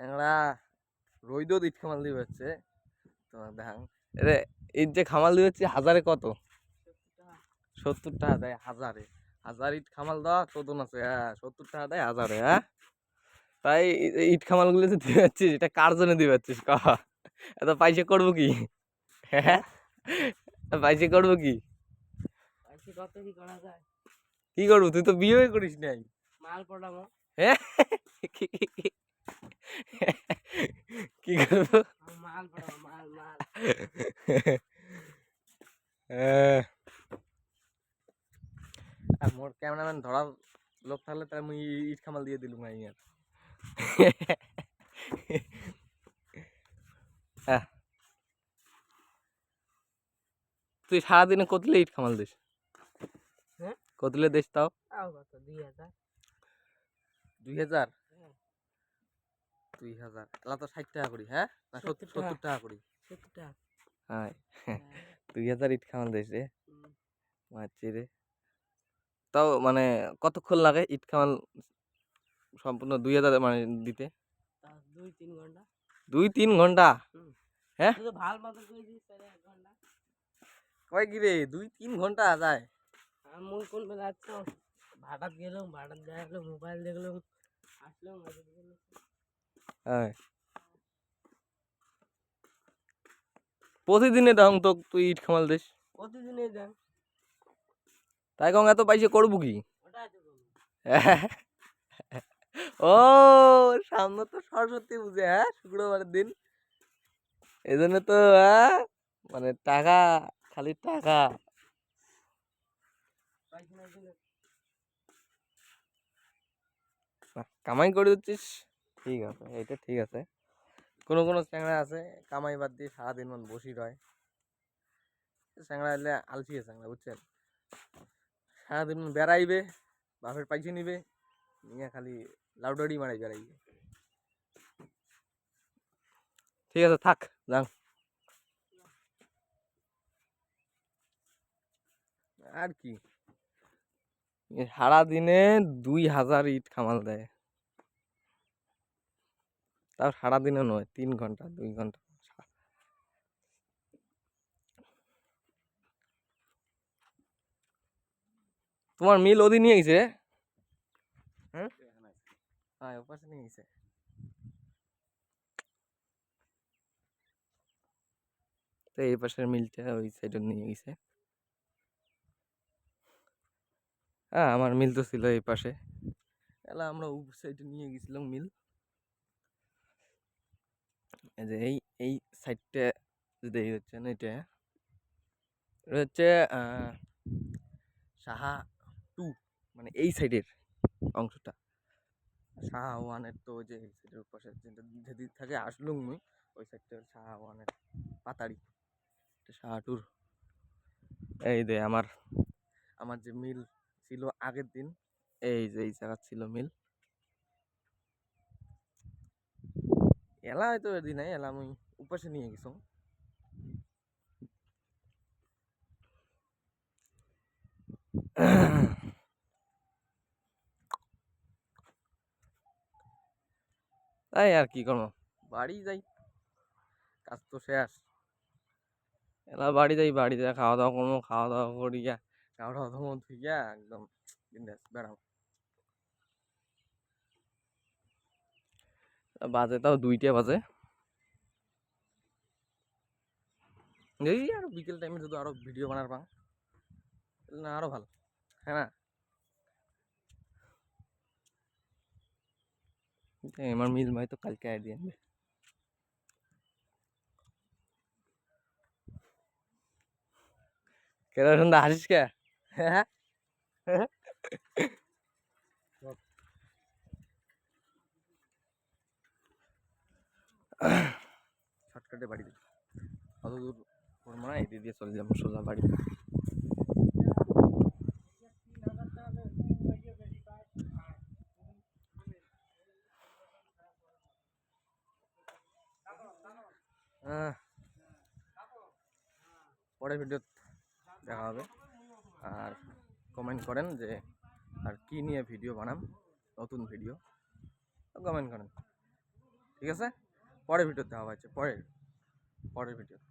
ট্যাংরা রইদও ইট খামাল দিয়ে হচ্ছে তোমার দেখাং এরে ইট যে খামাল দিয়ে হচ্ছে হাজারে কত? সত্তর টাকা দেয় হাজারে। হাজার ইট খামাল দেওয়া চোদন আছে হ্যাঁ সত্তর টাকা দেয় হাজারে হ্যাঁ? তাই ইট খামালগুলো যে দিয়ে যাচ্ছিস এটা কার জন্য দিয়ে যাচ্ছিস ক? এত পয়সা করব কি? হ্যাঁ? পয়সা করব কি? কি করব? তুই তো বিয়ে করিস নাই। মাল পড়াবো। হ্যাঁ? কি করব? আর মোর ক্যামেরাম্যান ধরার লোক থাকলে তাহলে মুই ইট খামাল দিয়ে দিলুম আই আর তুই সারাদিনে কতলে ইট খামাল দিস? হ্যাঁ? কতলে দিস তাও? দুই হাজার। দুই হাজার। দুই হাজার। এলা তো ষাট টাকা করি হ্যাঁ? না সত্তর সত্তর টাকা। করি। সত্তর টাকা। হ্যাঁ। দুই হাজার ইট খামাল দিস রে। মারছি রে। তাও মানে কতক্ষণ লাগে ইট খামাল সম্পূর্ণ দুই হাজার মানে দিতে? দুই তিন ঘণ্টা। দুই তিন ঘণ্টা হ্যাঁ? ভালো মতো তাহলে ঘণ্টা। কয় কি রে দুই তিন ঘণ্টা যায়? মুই কোন বেলা ভাড়াত গেলাম ভাড়াত দেখাল মোবাইল দেখলাম আসলাম। হ্যাঁ। প্রতিদিনে দাম তো তুই ইট খামাল দিস। প্রতিদিনই দেন। তাই কম এত পয়সা করব কি। ও সামনে তো সরস্বতী পুজো হ্যাঁ শুক্রবারের দিন। এই জন্য তো হ্যাঁ মানে টাকা খালি টাকা। কামাই করে দিচ্ছিস। ঠিক আছে এটা ঠিক আছে। কোনো কোনো চ্যাংড়া আছে, কামাই বাদ দিয়ে সারাদিন মান বসি রয়। চ্যাংড়া এলে আলসিয়ে চ্যাংড়া, বুঝছেন? সারাদিন বেড়াইবে, বাপের পয়সা নিবে, নিয়ে খালি লাউডারি মারাই বেড়াইবে। ঠিক আছে, থাক যান আর কি? সারাদিনে দুই হাজার ইট খামাল দেয়। তাও সারাদিনে নয় তিন ঘণ্টা দুই ঘণ্টা তোমার মিল ওদি নিয়ে গেছে? হ্যাঁ হ্যাঁ ওপাশে নিয়ে গেছে। তো এই পাশের মিলটা ওই সাইডে নিয়ে গেছে। হ্যাঁ আমার মিল তো ছিল এই পাশে। এলা আমরা ওই সাইডে নিয়ে গেছিলাম মিল। এই যে এই এই সাইডটা যদি এই হচ্ছে না এটা এটা হচ্ছে সাহা টু মানে এই সাইডের অংশটা। সাহা ওয়ানের তো যে এই সাইডের পাশে যেটা যেদিক থাকে আসলুম মুই ওই সাইডটা সাহা ওয়ানের পাতাড়ি। সাহা টুর এই যে আমার আমার যে মিল ছিল আগের দিন, এই যে, এই জায়গা ছিল মিল এলা হয়তো এদিন নাই, এলা আমি উপাসে নিয়ে গেছ। তাই আর কি করব বাড়ি যাই। কাজ তো শেষ। এলা বাড়ি যাই বাড়ি যাই, খাওয়া দাওয়া করব, খাওয়া দাওয়া করিয়া কাপড় ধমো ধুইয়া একদম বিন্দাস বেড়াও বাজে, তাও দুইটা বাজে। এই আর বিকেল টাইমে যদি আরও ভিডিও বানার পাং না আরও ভালো হ্যাঁ না? আমার মিল ভাই তো কালকে আইডিয়া আনবে কেরা সন্ধ্যা হাসিস কে? হ্যাঁ? শর্টকাটে বাড়ি যাই। অত দূর করব না, এদিক দিয়ে চলে যাব সোজা বাড়ি। পরের ভিডিও দেখা হবে। আর কমেন্ট করেন যে, আর কি নিয়ে ভিডিও বানাম, নতুন ভিডিও কমেন্ট করেন। ঠিক আছে? পরের ভিডিওতে আবার আছে পরের পরের ভিডিওতে